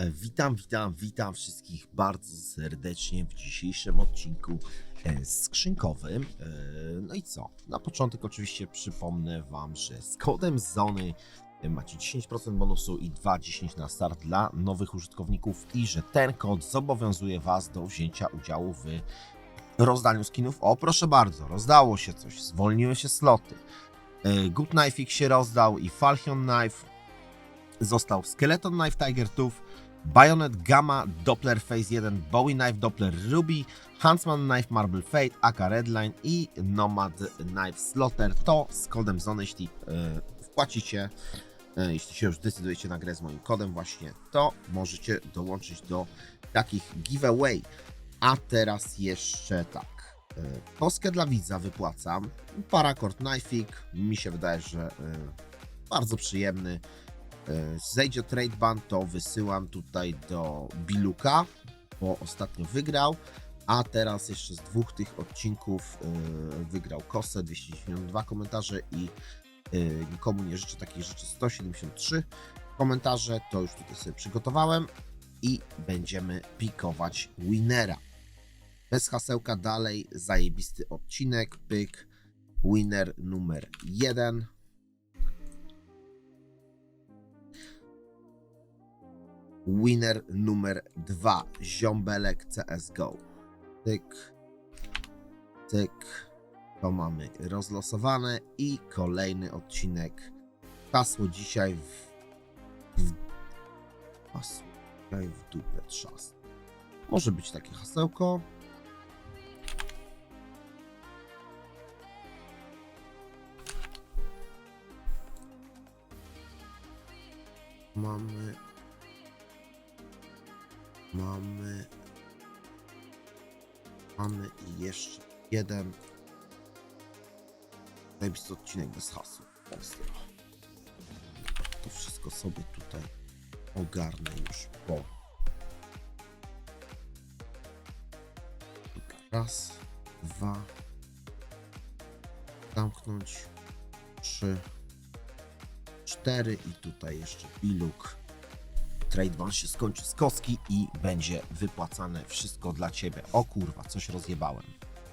E, Witam, witam, witam wszystkich bardzo serdecznie w dzisiejszym odcinku e, skrzynkowym. E, No i co? Na początek oczywiście przypomnę Wam, że z kodem Zony macie 10% bonusu i 2,10 na start dla nowych użytkowników i że ten kod zobowiązuje Was do wzięcia udziału w rozdaniu skinów. O, proszę bardzo, rozdało się coś, zwolniły się sloty. Good Knife się rozdał i Falchion Knife. Został Skeleton Knife Tiger Tooth, Bayonet Gamma, Doppler Phase 1, Bowie Knife Doppler Ruby, Huntsman Knife Marble Fate, AK Redline i Nomad Knife Slaughter. To z kodem ZONY, jeśli e, wpłacicie, e, jeśli się już decydujecie na grę z moim kodem właśnie, to możecie dołączyć do takich giveaway. A teraz jeszcze tak. e, Kostkę dla widza wypłacam. Paracord Knifeik. Mi się wydaje, że bardzo przyjemny. E, Zejdzie trade ban, to wysyłam tutaj do Biluka, bo ostatnio wygrał. A teraz jeszcze z dwóch tych odcinków e, wygrał Kosę, 292 komentarze i e, nikomu nie życzę takich rzeczy 173 komentarze. To już tutaj sobie przygotowałem i będziemy pikować winera. Bez hasełka dalej, zajebisty odcinek, pyk, winner numer jeden. Winner numer dwa, Ziombelek CSGO. Tyk, tyk, to mamy rozlosowane i kolejny odcinek. Hasło dzisiaj w... w hasło dzisiaj w dupę trzast. Może być takie hasełko. Mamy. Mamy. Mamy jeszcze jeden. Zajebisty odcinek bez. Ostro. To wszystko sobie tutaj ogarnę już po. Raz, dwa. Zamknąć. Trzy. Cztery i tutaj jeszcze biluk. Trade ban się skończy z kostki i będzie wypłacane wszystko dla ciebie. O kurwa, coś rozjebałem.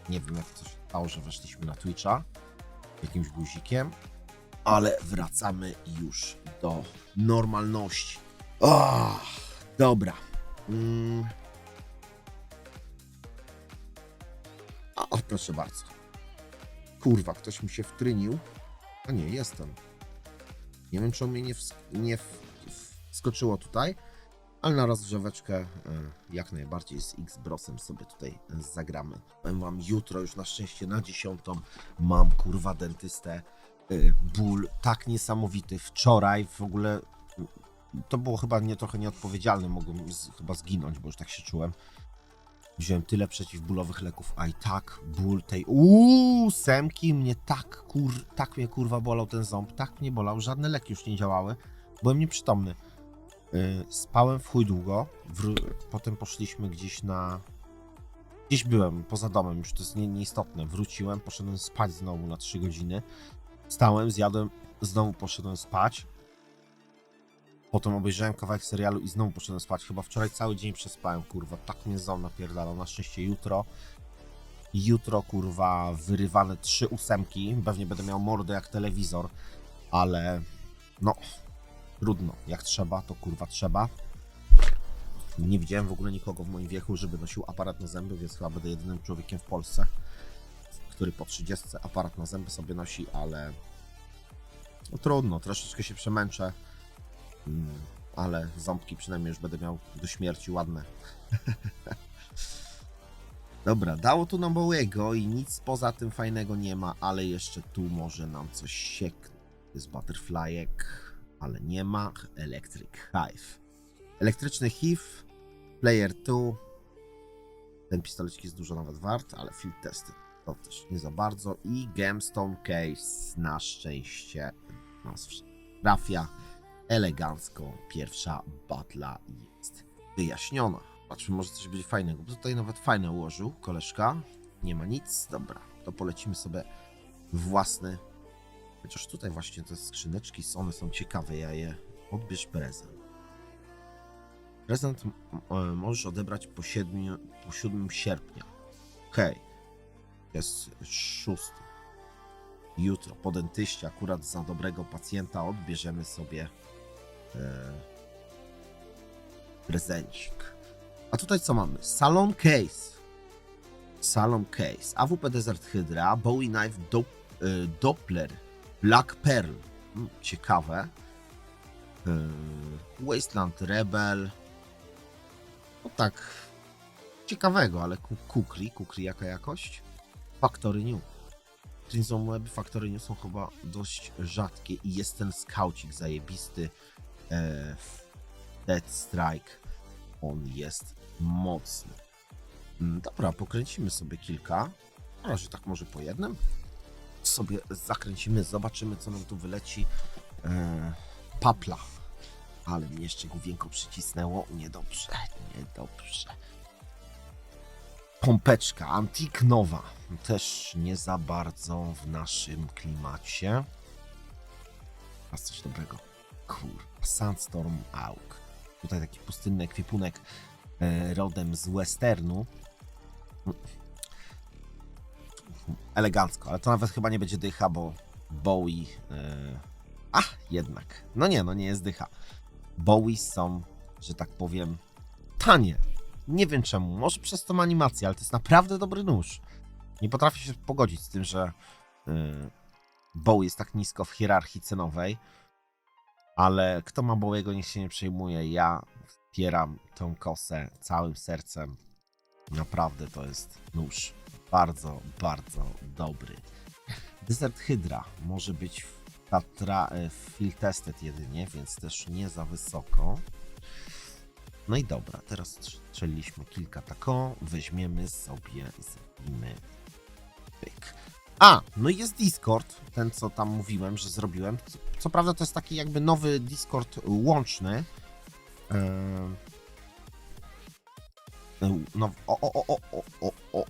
Nie wiem jak to się stało, że weszliśmy na Twitcha jakimś guzikiem, ale wracamy już do normalności. O, dobra. Mm. O, proszę bardzo. Kurwa, ktoś mi się wtrynił. A nie, jestem. Nie wiem, czy on mnie nie, ws- nie w- wskoczyło tutaj, ale na rozgrzeweczkę e, jak najbardziej z X-Brosem sobie tutaj zagramy. Powiem wam, jutro już na szczęście na dziesiątą mam kurwa dentystę. E, Ból tak niesamowity. Wczoraj w ogóle to było chyba nie trochę nieodpowiedzialne, mogłem z, chyba zginąć, bo już tak się czułem. Wziąłem tyle przeciwbólowych leków, a i tak ból tej uuu, semki mnie tak kur, tak mnie kurwa bolał ten ząb, tak mnie bolał, żadne leki już nie działały, byłem nieprzytomny. Yy, spałem w chuj długo, potem poszliśmy gdzieś na... Gdzieś byłem, poza domem, już to jest nie, nieistotne. Wróciłem, poszedłem spać znowu na 3 godziny. Stałem, zjadłem, znowu poszedłem spać. Potem obejrzałem kawałek serialu i znowu poszedłem spać. Chyba wczoraj cały dzień przespałem, kurwa. Tak mnie ząb napierdalał. Na szczęście jutro. Jutro, kurwa, wyrywane trzy ósemki. Pewnie będę miał mordę jak telewizor, ale no, trudno. Jak trzeba, to kurwa trzeba. Nie widziałem w ogóle nikogo w moim wieku, żeby nosił aparat na zęby, więc chyba będę jedynym człowiekiem w Polsce, który po 30 aparat na zęby sobie nosi, ale no trudno, troszeczkę się przemęczę. Mm, ale ząbki przynajmniej już będę miał do śmierci ładne. Dobra, dało tu nam Bowiego i nic poza tym fajnego nie ma, ale jeszcze tu może nam coś sieknąć. Jest Butterflyek, ale nie ma. Electric Hive. Elektryczny Hive, Player 2. Ten pistolecik jest dużo nawet wart, ale field testy to też nie za bardzo. I Gemstone Case na szczęście nas trafia elegancko. Pierwsza batla jest wyjaśniona. Patrzmy, może coś będzie fajnego, bo tutaj nawet fajne ułożył koleżka. Nie ma nic, dobra, to polecimy sobie własny. Chociaż tutaj właśnie te skrzyneczki, one są ciekawe, ja je odbierz prezent. Prezent możesz odebrać po 7, po 7 sierpnia. Okej. Jest szósty. Jutro po dentyście, akurat za dobrego pacjenta, odbierzemy sobie e, prezencik. A tutaj co mamy? Salon Case. Salon Case. AWP Desert Hydra, Bowie Knife Dop, e, Doppler, Black Pearl. Mm, ciekawe. E, Wasteland Rebel. No tak. Ciekawego, ale ku- kukli. Kukli jaka jakość? Factory New. Crimson Web Factory New są chyba dość rzadkie i jest ten skaucik zajebisty. E, Dead Strike. On jest mocny. Mm, Dobra, pokręcimy sobie kilka. Na razie tak może po jednym. Sobie zakręcimy, zobaczymy co nam tu wyleci. E, papla. Ale mnie jeszcze główienko przycisnęło. Niedobrze, niedobrze. Pompeczka, Antik Nowa. Też nie za bardzo w naszym klimacie. A coś dobrego. Kurwa, Sandstorm Auk. Tutaj taki pustynny ekwipunek e, rodem z westernu. Elegancko, ale to nawet chyba nie będzie dycha, bo Bowie. E... A, jednak. No nie, no nie jest dycha. Bowie są, że tak powiem, tanie. Nie wiem czemu, może przez tą animację, ale to jest naprawdę dobry nóż. Nie potrafię się pogodzić z tym, że yy, Bowie jest tak nisko w hierarchii cenowej, ale kto ma Bowiego, niech się nie przejmuje. Ja wspieram tą kosę całym sercem. Naprawdę to jest nóż bardzo, bardzo dobry. Desert Hydra może być w, tatra, w e, field tested jedynie, więc też nie za wysoko. No i dobra, teraz strzeliliśmy kilka tako, weźmiemy sobie, zrobimy pyk. A, no i jest Discord, ten co tam mówiłem, że zrobiłem. Co, co prawda to jest taki jakby nowy Discord łączny. Yy... No, o, o, o, o, o, o,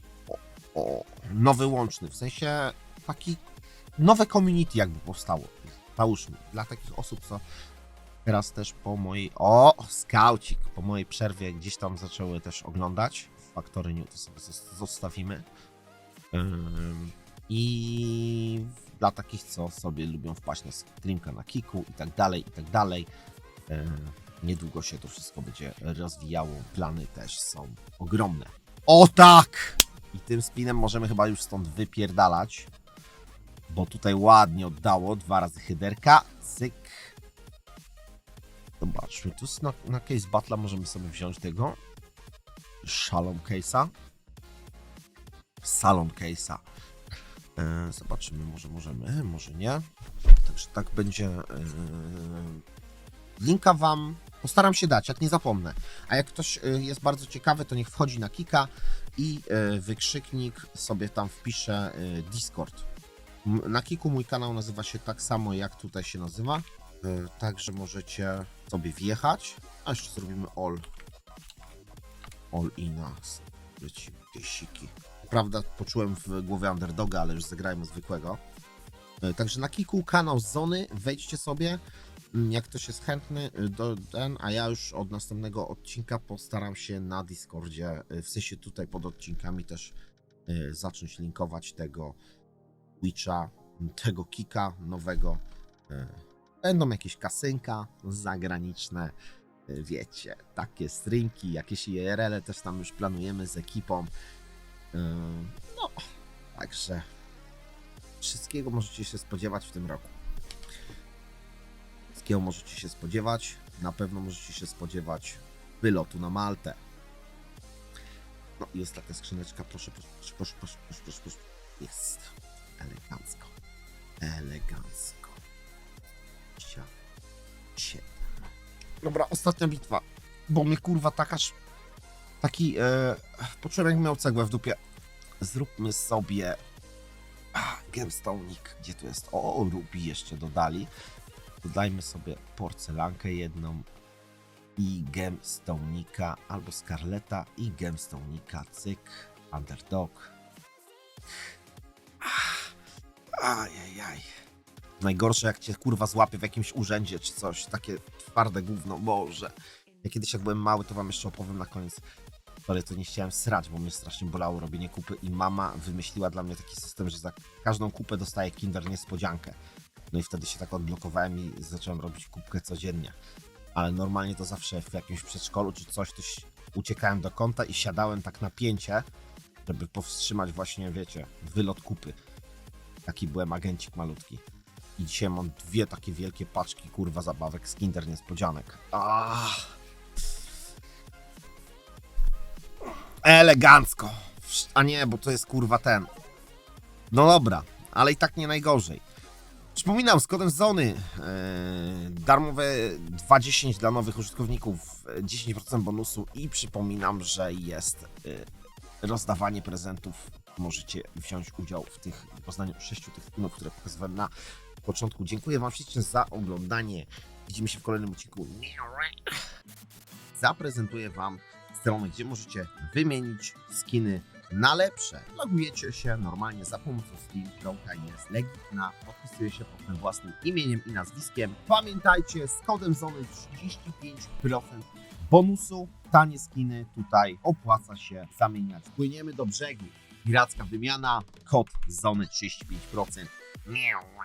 nowy łączny, w sensie taki nowe community jakby powstało. Załóżmy, dla takich osób, co teraz też po mojej, o, skaucik, po mojej przerwie gdzieś tam zaczęły też oglądać Factory New, to sobie zos- zostawimy. I dla takich, co sobie lubią wpaść na streamka na Kiku i tak dalej, i tak dalej. Niedługo się to wszystko będzie rozwijało. Plany też są ogromne. O tak! I tym spinem możemy chyba już stąd wypierdalać. Bo tutaj ładnie oddało. Dwa razy hyderka. Cyk. Zobaczmy. Tu na, na case battle możemy sobie wziąć tego. Shalom case'a. Salon case'a. E, zobaczymy. Może możemy, może nie. Także tak będzie. E, linka wam postaram się dać, jak nie zapomnę. A jak ktoś e, jest bardzo ciekawy, to niech wchodzi na Kika i e, wykrzyknik sobie tam wpisze e, Discord. Na Kiku mój kanał nazywa się tak samo, jak tutaj się nazywa. E, Także możecie sobie wjechać. A jeszcze zrobimy all. All inas. Lecimy piesiki. Prawda, poczułem w głowie underdoga, ale już zagrajmy zwykłego. Także na Kiku kanał z Zony, wejdźcie sobie. Mm, Jak ktoś jest chętny, y, do ten, a ja już od następnego odcinka postaram się na Discordzie, y, w sensie tutaj pod odcinkami też y, zacząć linkować tego Twitcha, m, tego Kika nowego. Będą jakieś kasynka zagraniczne, wiecie, takie streamki, jakieś IRL też tam już planujemy z ekipą. No, także wszystkiego możecie się spodziewać w tym roku. Wszystkiego możecie się spodziewać. Na pewno możecie się spodziewać wylotu na Maltę. No i taka skrzyneczka. Proszę, proszę, proszę, proszę, proszę, proszę, proszę. Jest. Elegancko. Elegancko. Sia. Sie. Dobra, ostatnia bitwa. Bo mnie kurwa takaż... Taki... E, poczułem jak miał cegłę w dupie. Zróbmy sobie... Gemstonik. Gdzie tu jest? O, Ruby jeszcze dodali. Dodajmy sobie porcelankę jedną i gemstonika albo skarleta i gemstonika, cyk, underdog. Ah, Ajajaj. Najgorsze jak cię kurwa złapie w jakimś urzędzie czy coś, takie twarde gówno, Boże. Ja kiedyś jak byłem mały, to wam jeszcze opowiem na koniec. Ale to nie chciałem srać, bo mnie strasznie bolało robienie kupy i mama wymyśliła dla mnie taki system, że za każdą kupę dostaję Kinder niespodziankę. No i wtedy się tak odblokowałem i zacząłem robić kubkę codziennie. Ale normalnie to zawsze w jakimś przedszkolu czy coś, to uciekałem do kąta i siadałem tak na pięcie, żeby powstrzymać właśnie, wiecie, wylot kupy. Taki byłem agencik malutki. I dzisiaj mam dwie takie wielkie paczki, kurwa, zabawek z Kinder Niespodzianek. Ah. Elegancko. A nie, bo to jest kurwa ten. No dobra, ale i tak nie najgorzej. Przypominam, z kodem Zony darmowe 2.10 dla nowych użytkowników, e, 10% bonusu i przypominam, że jest yy, rozdawanie prezentów. Możecie wziąć udział w tych poznaniu sześciu tych filmów, które pokazywałem na początku. Dziękuję Wam ślicznie za oglądanie. Widzimy się w kolejnym odcinku. Zaprezentuję Wam stronę, gdzie możecie wymienić skiny na lepsze. Logujecie się normalnie za pomocą Steam, droga jest legitna, podpisuje się pod tym własnym imieniem i nazwiskiem. Pamiętajcie, z kodem ZONY 35% bonusu, tanie skiny tutaj opłaca się zamieniać. Płyniemy do brzegu. Piracka wymiana, kod ZONY 35%. Miau.